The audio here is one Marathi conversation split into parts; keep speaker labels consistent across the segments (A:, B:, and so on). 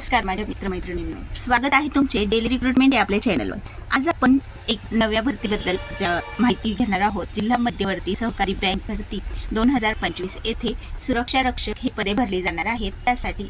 A: नमस्कार माझ्या मित्रमैत्रिणींनो. स्वागत आहे तुमचे डेली रिक्रुटमेंट या आपल्या चॅनलवर आज आपण एक नव्या भरतीबद्दल माहिती घेणार आहोत जिल्हा मध्यवर्ती सहकारी बँक भरती दोन हजार पंचवीस येथे सुरक्षा रक्षक हे पदे भरली जाणार आहेत. त्यासाठी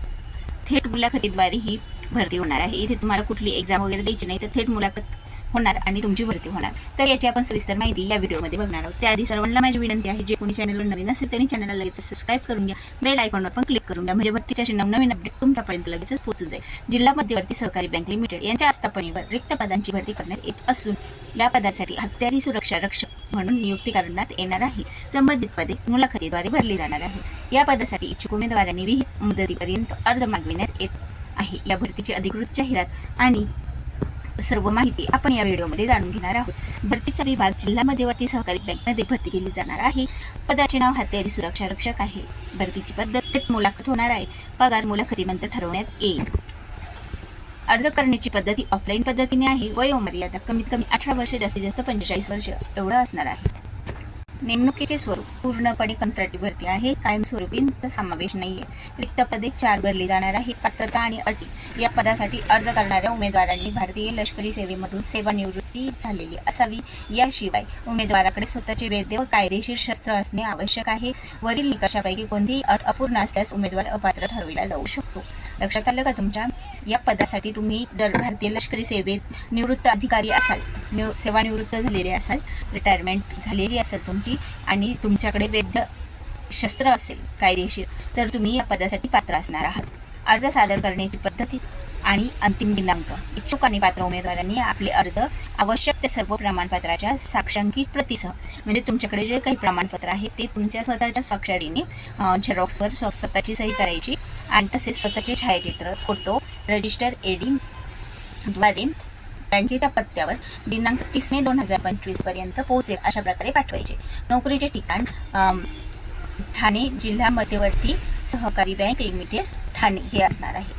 A: थेट मुलाखतीद्वारे ही भरती होणार आहे. इथे तुम्हाला कुठली एक्झाम वगैरे द्यायची नाही तर थेट मुलाखत होणार आणि तुमची भरती होणार. तर याची आपण सविस्तर माहिती या व्हिडिओमध्ये बघणार आहोत. त्याआधी सर्वांना माझी विनंती आहे जे कोणी चॅनलवर नवीन असेल त्यांनी चॅनलला लगेच सबस्क्राईब करून घ्या. बेल आयकॉनवर पण क्लिक करून घ्या. म्हणजे भरतीच्या नवनवीन अपडेट तुमच्यापर्यंत लगेचच पोहोचून जाईल. जिल्हा मध्यवर्ती सहकारी बँक लिमिटेड यांच्या आस्थापनेवर रिक्त पदांची भरती करण्यात येत असून या पदासाठी हत्यारी सुरक्षा रक्षक म्हणून नियुक्ती करण्यात येणार आहे. संबंधित पदे मुलाखतीद्वारे भरली जाणार आहे या पदासाठी इच्छुक उमेदवारांनी विहित मुदतीपर्यंत अर्ज मागविण्यात येत आहे. या भरतीची अधिकृत जाहिरात आणि सर्व माहिती आपण या व्हिडिओमध्ये जाणून घेणार आहोत. भरतीचा विभाग जिल्हा मध्यवर्ती सहकारी बँकमध्ये भरती केली जाणार आहे. पदाचे नाव हत्यारी सुरक्षा रक्षक आहे. भरतीची पद्धत थेट मुलाखत होणार आहे. पगार मुलाखतीनंतर ठरवण्यात येईल. अर्ज करण्याची पद्धती ऑफलाईन पद्धतीने आहे. वयोमर्यादा कमीत कमी अठरा वर्ष जास्तीत जास्त पंचेचाळीस वर्ष. एवढं असणार आहे. नेमणुकीचे स्वरूप पूर्णपणे कंत्राटी भरती आहे. कायमस्वरूपींचा समावेश नाहीये. रिक्त पदे चार भरली जाणार आहे पात्रता आणि अटी या पदासाठी अर्ज करणाऱ्या उमेदवारांनी भारतीय लष्करी सेवेमधून सेवानिवृत्ती झालेली असावी. याशिवाय उमेदवाराकडे स्वतःचे वैद्य व कायदेशीर शस्त्र असणे आवश्यक आहे. वरील निकषापैकी कोणतीही अट अपूर्ण असल्यास उमेदवार अपात्र ठरविला जाऊ शकतो. लक्षात आलं का तुमच्या? या पदासाठी तुम्ही जर भारतीय लष्करी सेवेत निवृत्त अधिकारी असाल. निव सेवानिवृत्त झालेले असाल. रिटायरमेंट झालेली असेल तुमची आणि तुमच्याकडे वैद्य शस्त्र असेल कायदेशीर तर तुम्ही या पदासाठी पात्र असणार आहात. अर्ज सादर करण्याची पद्धती आणि अंतिम दिनांक. इच्छुक आणि पात्र उमेदवारांनी आपले अर्ज आवश्यक त्या सर्व प्रमाणपत्राच्या साक्षांकित प्रतिसह म्हणजे तुमच्याकडे जे काही प्रमाणपत्र आहे ते तुमच्या स्वतःच्या स्वाक्षरीने झेरॉक्सवर स्वतःची सही करायची आणि तसेच स्वतःचे छायाचित्र फोटो रजिस्टर एडी द्वारे बँकेच्या पत्त्यावर दिनांक तीस मे दोन हजार पंचवीसपर्यंत पोहोचेल अशा प्रकारे पाठवायचे. नोकरीचे ठिकाण ठाणे जिल्हा मध्यवर्ती सहकारी बँक लिमिटेड ठाणे हे असणार आहे.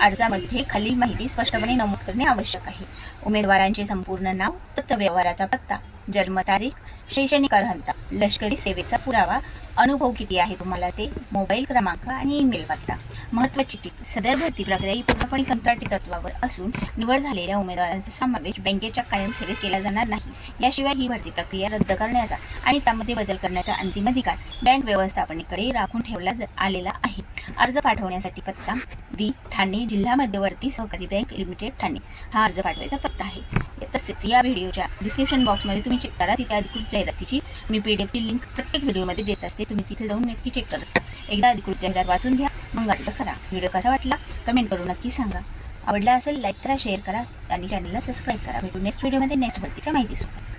A: अर्जामध्ये खालील माहिती स्पष्टपणे नमूद करणे आवश्यक आहे. उमेदवारांचे संपूर्ण नाव पत्रव्यवहाराचा पत्ता जन्मतारीख शैक्षणिक अर्हता लष्करी सेवेचा पुरावा अनुभव किती आहे तुम्हाला ते मोबाईल क्रमांक आणि ईमेल पत्ता. महत्वाची टीप सदर भरती प्रक्रिया ही पूर्णपणे कंत्राटी तत्वावर असून निवड झालेल्या उमेदवारांचा समावेश बँकेच्या कायम सेवेत केला जाणार नाही. याशिवाय ही भरती प्रक्रिया रद्द करण्याचा आणि त्यामध्ये बदल करण्याचा अंतिम अधिकार बँक व्यवस्थापनेकडे राखून ठेवला आलेला आहे. अर्ज पाठवण्यासाठी पत्ता दी ठाणे जिल्हा मध्यवर्ती सहकारी बँक लिमिटेड ठाणे. हा अर्ज पाठवायचा पत्ता आहे. तसेच या व्हिडिओच्या डिस्क्रिप्शन बॉक्समध्ये तुम्ही चेक करा. तिथे अधिकृत जाहिरातीची मी पी डी एफची लिंक प्रत्येक व्हिडिओमध्ये देत असते. तुम्ही तिथे जाऊन नक्की चेक करत एकदा अधिकृत जाहिरात वाचून घ्या. मग अर्ज करा. व्हिडिओ कसा वाटला? कमेंट करून नक्की सांगा. आवडला असेल लाईक करा शेअर करा आणि चॅनलला सबस्क्राईब करा. भेटू नेक्स्ट व्हिडिओमध्ये नेक्स्ट भरतीच्या माहिती सोबत